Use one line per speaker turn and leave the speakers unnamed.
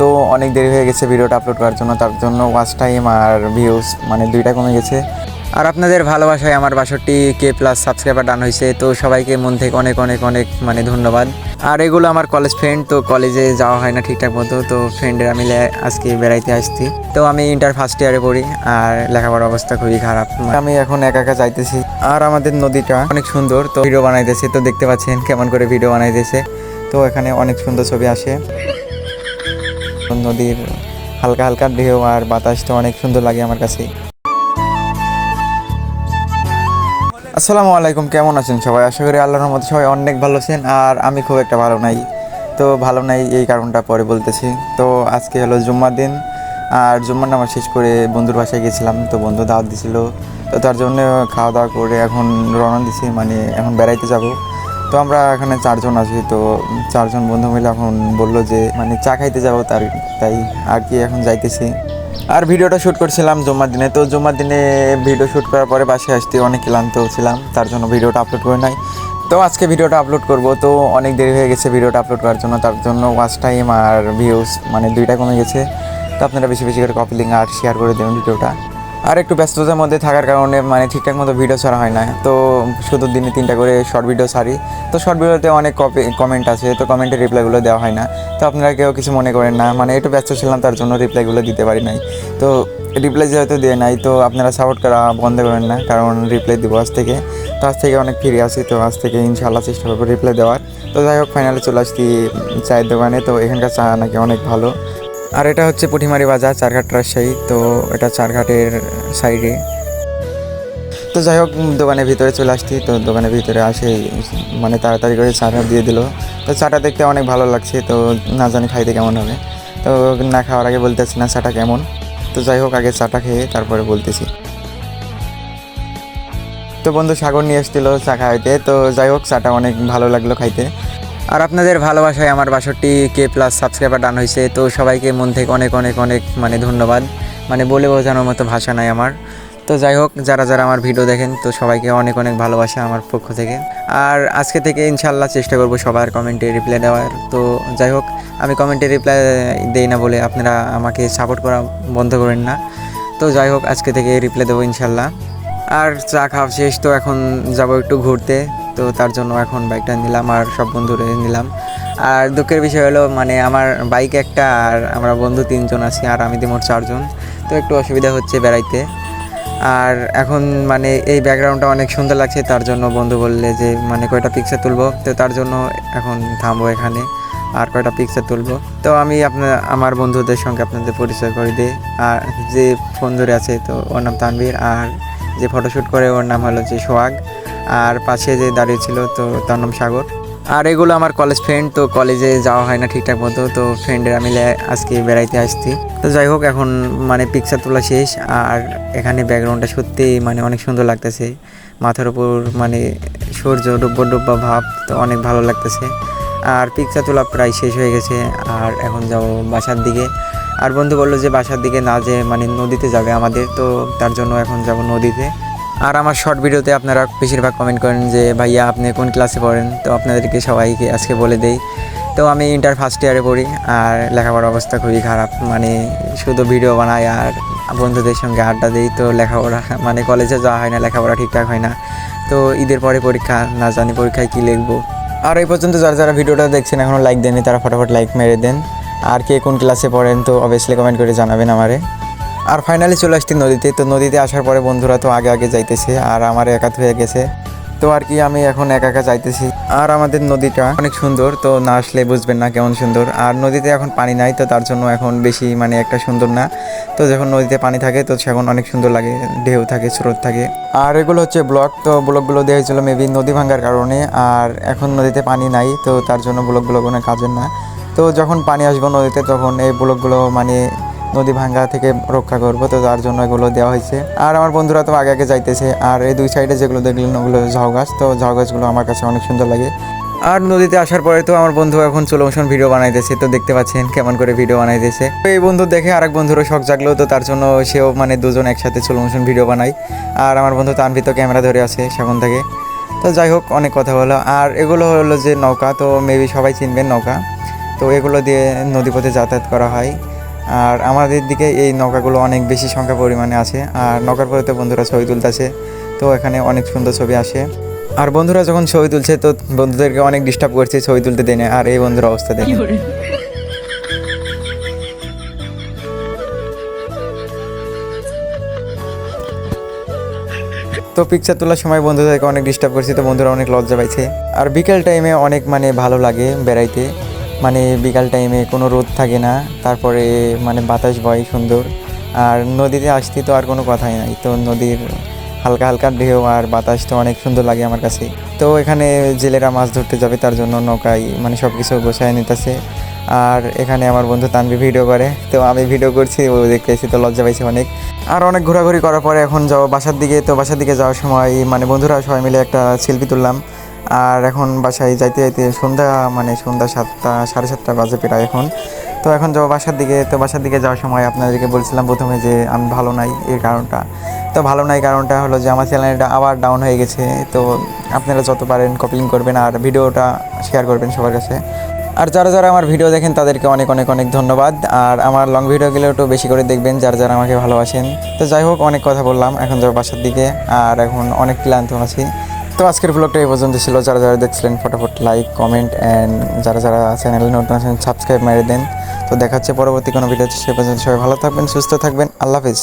তো অনেক দেরি হয়ে গেছে ভিডিওটা আপলোড করার জন্য, তার জন্য ওয়াচ টাইম আর ভিউজ মানে দুইটা কমে গেছে। আর আপনাদের ভালোবাসায় আমার বাষট্টি কে প্লাস সাবস্ক্রাইবার ডান হয়েছে, তো সবাইকে মন থেকে অনেক অনেক অনেক মানে ধন্যবাদ। আর এগুলো আমার কলেজ ফ্রেন্ড তো কলেজে যাওয়া হয় না ঠিকঠাক মতো, তো ফ্রেন্ডেরা মিলে আজকে বেড়াইতে আসছি। তো আমি ইন্টার ফার্স্ট ইয়ারে পড়ি, আর লেখাপড়ার অবস্থা খুবই খারাপ। আমি এখন একা একা যাইতেছি, আর আমাদের নদীটা অনেক সুন্দর, তো ভিডিও বানাইতেছে, তো দেখতে পাচ্ছেন কেমন করে ভিডিও বানাইতেছে। তো এখানে অনেক সুন্দর ছবি আসে। নদীর হালকা হালকা ঢেউ আর বাতাসটা অনেক সুন্দর লাগে আমার কাছে। আসসালামু আলাইকুম, কেমন আছেন সবাই? আশা করি আল্লাহর মধ্যে সবাই অনেক ভালো আছেন আর আমি খুব একটা ভালো নাই। তো ভালো নাই এই কারণটা পরে বলতেছি। তো আজকে হলো জুম্মার দিন আর জুম্মার নামাজ শেষ করে বন্ধুর বাসায় গেছিলাম। তো বন্ধু দাওয়াত দিছিল। তো তার জন্য খাওয়া দাওয়া করে এখন রওনা দিছি। মানে এখন বেড়াইতে যাব। তো আমরা এখানে চারজন আছি, তো চারজন বন্ধু মিলে এখন বলল যে মানে চা খাইতে যাব তার, তাই আর কি এখন যাইতেছি। আর ভিডিওটা শ্যুট করছিলাম জুম্মার দিনে, তো জুম্মার দিনে ভিডিও শ্যুট করার পরে বাসে আসতে অনেক ক্লান্ত ছিলাম, তার জন্য ভিডিওটা আপলোড করে নাই। তো আজকে ভিডিওটা আপলোড করব, তো অনেক দেরি হয়ে গেছে ভিডিওটা আপলোড করার জন্য, তার জন্য ওয়াচ টাইম আর ভিউজ মানে দুইটা কমে গেছে। তো আপনারা বেশি বেশি করে কপি লিঙ্ক আর শেয়ার করে দেবেন ভিডিওটা। আর একটু ব্যস্ততার মধ্যে থাকার কারণে মানে ঠিকঠাক মতো ভিডিও ছাড়া হয় না। তো শুধু দিনে তিনটা করে শর্ট ভিডিও ছাড়ি। তো শর্ট ভিডিওতে অনেক কপি কমেন্ট আছে, তো কমেন্টের রিপ্লাইগুলো দেওয়া হয় না। তো আপনারা কেউ কিছু মনে করেন না মানে একটু ব্যস্ত ছিলাম, তার জন্য রিপ্লাইগুলো দিতে পারি নাই। তো রিপ্লাই যেহেতু দিয়ে নাই, তো আপনারা সাপোর্ট করা বন্ধ করেন না, কারণ রিপ্লাই দিব আজ থেকে। তো আজ থেকে অনেক ফিরে আসি তো আজ থেকে ইনশাআল্লাহ চেষ্টা করব রিপ্লাই দেওয়ার। তো যাই হোক ফাইনালে চলে আসছি চায়ের দোকানে, তো এখানকার চা নাকি অনেক ভালো। আর এটা হচ্ছে পুঁঠিমারি বাজার, চারঘাট রাজশাহী, তো এটা চারঘাটের সাইডে। তো যাই হোক দোকানের ভিতরে চলে আসছি, তো দোকানের ভিতরে আসে মানে তাড়াতাড়ি করে চাটা দিয়ে দিল। তো চাটা দেখতে অনেক ভালো লাগছে, তো না জানি খাইতে কেমন হবে। তো না খাওয়ার আগে বলতেছি না চাটা কেমন। তো যাই হোক, আগে চাটা খেয়ে তারপরে বলতেছি। তো বন্ধু, সাগর নিয়ে এসেছিল চা খাইতে তো যাই হোক, চাটা অনেক ভালো লাগল খাইতে। আর আপনাদের ভালোবাসায় আমার বাষট্টি কে প্লাস সাবস্ক্রাইবার ডান হয়েছে তো সবাইকে মন থেকে অনেক অনেক অনেক মানে ধন্যবাদ। মানে বলে বোঝানোর মতো ভাষা নাই আমার। তো যাই হোক, যারা যারা আমার ভিডিও দেখেন, তো সবাইকে অনেক অনেক ভালোবাসা আমার পক্ষ থেকে। আর আজকে থেকে ইনশাল্লাহ চেষ্টা করব সবার কমেন্টে রিপ্লাই দেওয়ার। তো যাই হোক, আমি কমেন্টে রিপ্লাই দেই না বলে আপনারা আমাকে সাপোর্ট করা বন্ধ করেন না। তো যাই হোক, আজকে থেকে রিপ্লাই দেবো ইনশাল্লাহ আর চা খাওয়া শেষ, তো এখন যাব একটু ঘুরতে। তো তার জন্য এখন বাইকটা নিলাম আর সব বন্ধুরে নিলাম। আর দুঃখের বিষয় হলো মানে আমার বাইক একটা আর আমরা বন্ধু তিনজন আছি আর আমি মোট চারজন। তো একটু অসুবিধা হচ্ছে বেড়াইতে। আর এখন মানে এই ব্যাকগ্রাউন্ডটা অনেক সুন্দর লাগছে, তার জন্য বন্ধু বললে যে মানে কয়টা পিকচার তুলবো? তো তার জন্য এখন থামবো এখানে আর কয়টা পিকচার তুলবো? তো আমি আপনার আমার বন্ধুদের সঙ্গে আপনাদের পরিচয় করে দিই। আর যে ফোন ধরে আছে, তো ওর নাম তানবীর আর যে ফটোশ্যুট করে, ওর নাম হলো যে সোহাগ। আর পাশে যে দাঁড়িয়ে ছিল, তো তার নাম সাগর। আর এগুলো আমার কলেজ ফ্রেন্ড তো কলেজে যাওয়া হয় না ঠিকঠাক মতো, তো ফ্রেন্ডেরা মিলে আজকে বেড়াইতে আসছি। তো যাই হোক, এখন মানে পিকচার তোলা শেষ। আর এখানে ব্যাকগ্রাউন্ডটা সত্যি মানে অনেক সুন্দর লাগতেছে। মাথার উপর মানে সূর্য, ডুব্বা ডুব্বা ভাব, তো অনেক ভালো লাগতেছে। আর পিকচার তোলা প্রায় শেষ হয়ে গেছে। আর এখন যাব বাসার দিকে। আর বন্ধু বলল যে বাসার দিকে না যে মানে নদীতে যাবে আমাদের, তো তার জন্য এখন যাব নদীতে। আর আমার শর্ট ভিডিওতে আপনারা বেশিরভাগ কমেন্ট করেন যে, ভাইয়া, আপনি কোন ক্লাসে পড়েন? তো আপনাদেরকে সবাইকে আজকে বলে দেই। তো আমি ইন্টার ফার্স্ট ইয়ারে পড়ি, আর লেখাপড়ার অবস্থা খুবই খারাপ। মানে শুধু ভিডিও বানাই আর বন্ধুদের সঙ্গে আড্ডা দিই, তো লেখাপড়া মানে কলেজে যাওয়া হয় না, লেখাপড়া ঠিকঠাক হয় না। তো ঈদের পরে পরীক্ষা, না জানি পরীক্ষায় কী লিখব। আর এই পর্যন্ত যারা যারা ভিডিওটা দেখছেন এখনও লাইক দেননি, তারা ফটাফট লাইক মেরে দেন। আর কে কোন ক্লাসে পড়েন, তো অবভিয়াসলি কমেন্ট করে জানাবেন আমারে। আর ফাইনালি চলে আসছি নদীতে, তো নদীতে আসার পরে বন্ধুরা তো আগে আগে যাইতেছে, আর আমার একাত হয়ে গেছে। তো আর কি, আমি এখন একা একা যাইতেছি। আর আমাদের নদীটা অনেক সুন্দর, তো না আসলে বুঝবেন না কেমন সুন্দর। আর নদীতে এখন পানি নাই, তো তার জন্য এখন বেশি মানে একটা সুন্দর না। তো যখন নদীতে পানি থাকে, তো সেখন অনেক সুন্দর লাগে, ঢেউ থাকে, স্রোত থাকে। আর এগুলো হচ্ছে ব্লক, তো ব্লকগুলো দেওয়া হয়েছিল মেবি নদী ভাঙ্গার কারণে। আর এখন নদীতে পানি নাই, তো তার জন্য ব্লকগুলো কোনো কাজের না। তো যখন পানি আসব নদীতে, তখন এই ব্লকগুলো মানে নদী ভাঙ্গা থেকে রক্ষা করব। তো তার জন্য এগুলো দেওয়া হয়েছে। আর আমার বন্ধুরা তো আগে আগে যাইতেছে। আর এই দুই সাইডে যেগুলো দেখলেন, ওগুলো ঝাউ গাছ। তো ঝাউ গাছগুলো আমার কাছে অনেক সুন্দর লাগে। আর নদীতে আসার পরে তো আমার বন্ধু এখন চলো মোশন ভিডিও বানাইতেছে। তো দেখতে পাচ্ছেন কেমন করে ভিডিও বানাইতেছে। তো এই বন্ধু দেখে আরেক বন্ধুরও শখ জাগলো। তো তার জন্য সেও মানে দুজন একসাথে চলো মোশন ভিডিও বানাই। আর আমার বন্ধু তানভি তো ক্যামেরা ধরে আছে সেখান থেকে। তো যাই হোক, অনেক কথা হলো। আর এগুলো হলো যে নৌকা। তো মেবি সবাই চিনবেন নৌকা। তো এগুলো দিয়ে নদীপথে যাতায়াত করা হয়। আর আমাদের দিকে এই নৌকাগুলো অনেক বেশি সংখ্যা পরিমাণে আছে। আর নৌকার পরে তো বন্ধুরা ছবি তুলতেছে তো এখানে অনেক সুন্দর ছবি আসে। আর বন্ধুরা যখন ছবি তুলছে তো বন্ধুদেরকে অনেক ডিস্টার্ব করছে ছবি তুলতে দেনে আর এই বন্ধুর অবস্থা দেখে। তো পিকচার তোলার সময় বন্ধুদেরকে অনেক ডিস্টার্ব করছি তো বন্ধুরা অনেক লজ্জা পাইছে। আর বিকেল টাইমে অনেক মানে ভালো লাগে বেড়াইতে। মানে বিকাল টাইমে কোনো রোদ থাকে না, তারপরে মানে বাতাস বয় সুন্দর। আর নদীতে আসতে তো আর কোনো কথাই নাই, তো নদীর হালকা হালকা ঢেউ আর বাতাস তো অনেক সুন্দর লাগে আমার কাছে। তো এখানে জেলেরা মাছ ধরতে যাবে, তার জন্য নৌকায় মানে সব কিছু গোছায় নিতেছে। আর এখানে আমার বন্ধু তানবি ভিডিও করে, তো আমি ভিডিও করছি, ও দেখতেছি তো লজ্জা পাইছে অনেক। আর অনেক ঘোরাঘুরি করার পরে এখন যাব বাসার দিকে, তো বাসার দিকে যাওয়ার সময় মানে বন্ধুরা সবাই মিলে একটা সেলফি তুললাম। আর এখন বাসায় যাইতে যাইতে সন্ধ্যা মানে সন্ধ্যা সাতটা, সাড়ে সাতটা বাজে প্রায় এখন। তো এখন যাব বাসার দিকে, তো বাসার দিকে যাওয়ার সময় আপনাদেরকে বলছিলাম প্রথমে যে আমি ভালো নাই এর কারণটা। তো ভালো নাই কারণটা হলো যে আমার চ্যানেলটা আবার ডাউন হয়ে গেছে, তো আপনারা যত পারেন কপিং করবেন আর ভিডিওটা শেয়ার করবেন সবার কাছে। আর যারা যারা আমার ভিডিও দেখেন তাদেরকে অনেক অনেক অনেক ধন্যবাদ। আর আমার লং ভিডিওগুলো একটু বেশি করে দেখবেন যারা যারা আমাকে ভালোবাসেন। তো যাই হোক, অনেক কথা বললাম, এখন যাব বাসার দিকে। আর এখন অনেক ক্লান্ত আছি। তো আজকের ব্লগটা এই পর্যন্ত ছিল। যারা যারা দেখছিলেন, ফটাফট লাইক কমেন্ট অ্যান্ড যারা যারা চ্যানেলে নতুন আছেন সাবস্ক্রাইব মেরে দেন। তো দেখাচ্ছে পরবর্তী কোনো ভিডিও সে পর্যন্ত সবাই ভালো থাকবেন, সুস্থ থাকবেন। আল্লাহ হাফিজ।